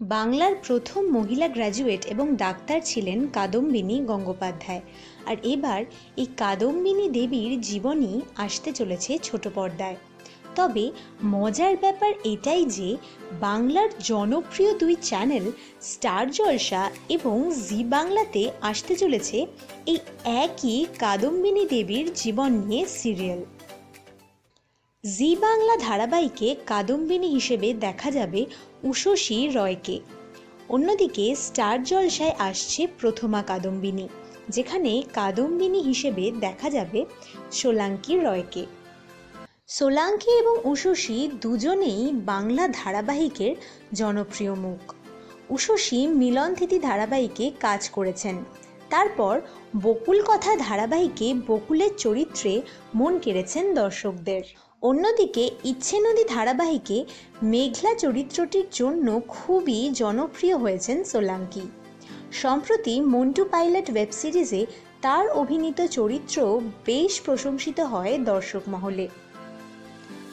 বাংলার প্রথম মহিলা গ্র্যাজুয়েট এবং ডাক্তার ছিলেন কাদম্বিনী গঙ্গোপাধ্যায়। আর এবার এই কাদম্বিনী দেবীর জীবনী আসতে চলেছে ছোট পর্দায়। তবে মজার ব্যাপার এটাই যে, বাংলার জনপ্রিয় দুই চ্যানেল স্টার জলসা এবং জি বাংলাতে আসতে চলেছে এই একই কাদম্বিনী দেবীর জীবন নিয়ে সিরিয়াল। জি বাংলা ধারাবাহিকে কাদম্বিনী হিসেবে দেখা যাবে উষসী রয়কে। অন্যদিকে স্টার জলসায় আসছে প্রথমা কাদম্বিনী, যেখানে কাদম্বিনী হিসেবে দেখা যাবে সোলাঙ্কি রয়কে। সোলাঙ্কি এবং উষসী দুজনেই বাংলা ধারাবাহিকের জনপ্রিয় মুখ। উষসী মিলনথিতি ধারাবাহিকে কাজ করেছেন। তারপর বকুল কথা ধারাবাহিকে বকুলের চরিত্রে মন কেড়েছেন দর্শকদের। অন্যদিকে ইচ্ছে নদী ধারাবাহিকে মেঘলা চরিত্রটির জন্য খুবই জনপ্রিয় হয়েছেন সোলাঙ্কি। সম্প্রতি মন্টু পাইলট ওয়েব সিরিজে তার অভিনীত চরিত্র বেশ প্রশংসিত হয় দর্শক মহলে।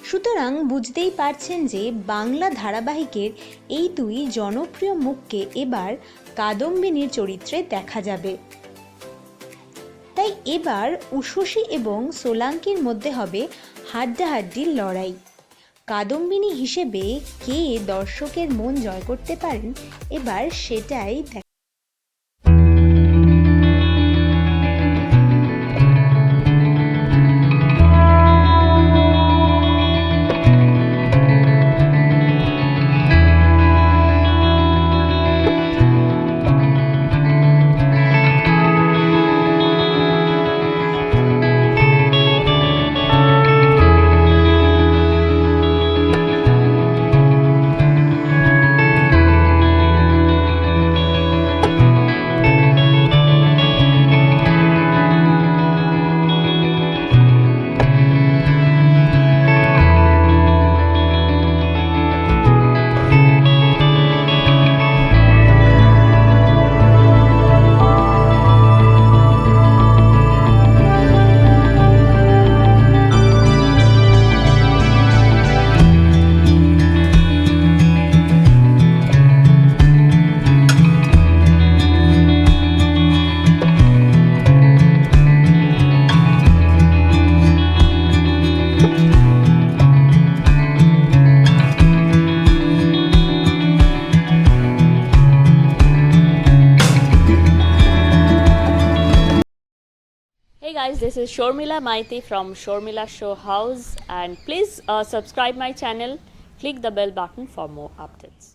সুতরাং বুঝতেই পারছেন যে বাংলা ধারাবাহিকের এই দুই জনপ্রিয় মুখকে এবার কাদম্বিনীর চরিত্রে দেখা যাবে। তাই এবার উষসী এবং সোলাঙ্কির মধ্যে হবে হাড্ডাহাড্ডির লড়াই। কাদম্বিনী হিসেবে কে দর্শকের মন জয় করতে পারেন? এবার সেটাই দেখা Hey guys, this is Shormila Maiti from Shormila Show House, and please uh, subscribe my channel. Click the bell button for more updates.